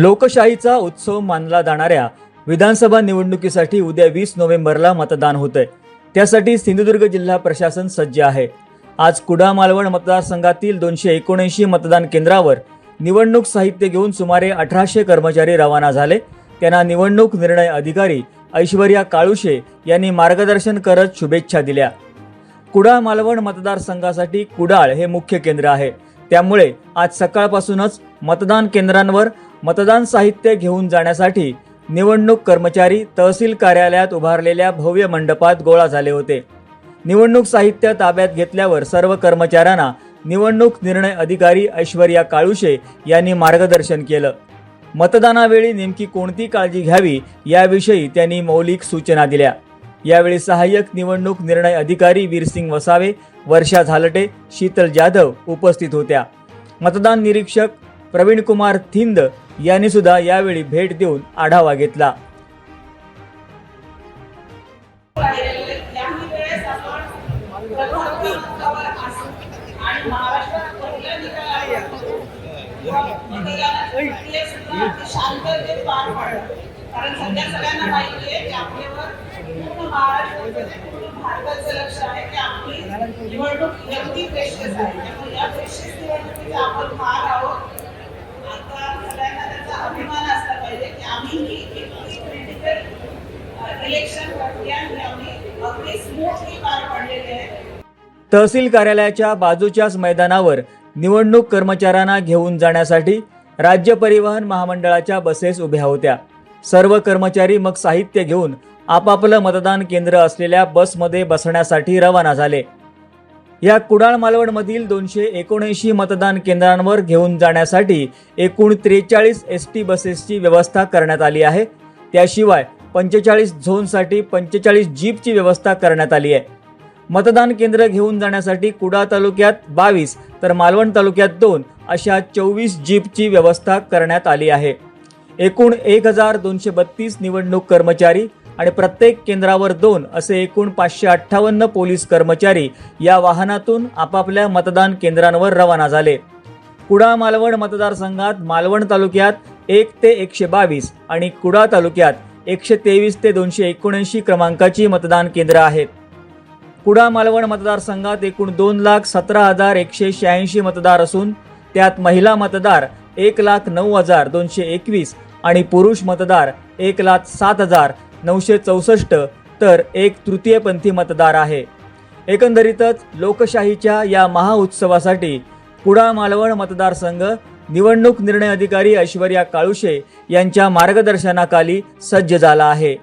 लोकशाहीचा उत्सव मानला जाणाऱ्या विधानसभा निवडणुकीसाठी उद्या वीस नोव्हेंबरला मतदान होतंय. त्यासाठी सिंधुदुर्ग जिल्हा प्रशासन सज्ज आहे. आज कुडा मालवण मतदारसंघातील दोनशे एकोणऐंशी मतदान केंद्रावर निवडणूक साहित्य घेऊन सुमारे अठराशे कर्मचारी रवाना झाले. त्यांना निवडणूक निर्णय अधिकारी ऐश्वर्या काळुशे यांनी मार्गदर्शन करत शुभेच्छा दिल्या. कुडाळ मालवण मतदारसंघासाठी कुडाळ हे मुख्य केंद्र आहे. त्यामुळे आज सकाळपासूनच मतदान केंद्रांवर मतदान साहित्य घेऊन जाण्यासाठी निवडणूक कर्मचारी तहसील कार्यालयात उभारलेल्या भव्य मंडपात गोळा झाले होते. निवडणूक साहित्य ताब्यात घेतल्यावर सर्व कर्मचाऱ्यांना निवडणूक निर्णय अधिकारी ऐश्वर्या काळुशे यांनी मार्गदर्शन केलं. मतदानावेळी नेमकी कोणती काळजी घ्यावी याविषयी त्यांनी मौलिक सूचना दिल्या. यावेळी सहाय्यक निवडणूक निर्णय अधिकारी वीरसिंग वसावे वर्षा झालटे शीतल जाधव उपस्थित होत्या. मतदान निरीक्षक प्रवीण कुमार थिंद यांनी सुद्धा यावेळी भेट देऊन आढावा घेतला. कारण सध्या सगळ्यांना माहिती आहे की आपल्यावर पूर्ण महाराष्ट्राचं पूर्ण भारताचं लक्ष आहे की आपली निवडणूक अगदी प्रेशियस आहे. त्यामुळे इलेक्शन प्रक्रिया ही आम्ही अगदी स्मूथली पार पाडलेली आहे. तहसील कार्यालयाच्या बाजूच्याच मैदानावर निवडणूक कर्मचाऱ्यांना घेऊन जाण्यासाठी राज्य परिवहन महामंडळाच्या बसेस उभ्या होत्या. सर्व कर्मचारी मग साहित्य घेऊन आपापलं मतदान केंद्र असलेल्या बसमध्ये बसण्यासाठी रवाना झाले. या कुडाळ मालवणमधील दोनशे एकोणऐंशी मतदान केंद्रांवर घेऊन जाण्यासाठी एकूण त्रेचाळीस एस टी बसेसची व्यवस्था करण्यात आली आहे. त्याशिवाय पंचेचाळीस झोनसाठी पंचेचाळीस जीपची व्यवस्था करण्यात आली आहे. मतदान केंद्र घेऊन जाण्यासाठी कुडा तालुक्यात बावीस तर मालवण तालुक्यात दोन अशा चोवीस जीपची व्यवस्था करण्यात आली आहे. एकूण एक हजार दोनशे बत्तीस निवडणूक कर्मचारी आणि प्रत्येक केंद्रावर दोन असे एकूण पाचशे अठ्ठावन्न पोलीस कर्मचारी या वाहनातून आपापल्या मतदान केंद्रांवर रवाना झाले. कुडा मालवण मतदारसंघात मालवण तालुक्यात एक ते एकशे बावीस आणि कुडा तालुक्यात एकशे तेवीस ते दोनशे एकोणऐंशी क्रमांकाची मतदान केंद्र आहेत. कुडा मालवण मतदारसंघात एकूण दोन लाख सतरा हजार एकशे शहाऐंशी मतदार असून त्यात महिला मतदार एक लाख नऊ हजार दोनशे एकवीस आणि पुरुष मतदार एक लाख सात हजार नऊशे चौसष्ट तर एक तृतीयपंथी मतदार आहे. एकंदरीतच लोकशाहीच्या या महाउत्सवासाठी कुडा मालवण मतदारसंघ निवडणूक निर्णय अधिकारी ऐश्वर्या काळुशे यांच्या मार्गदर्शनाखाली सज्ज झाला आहे.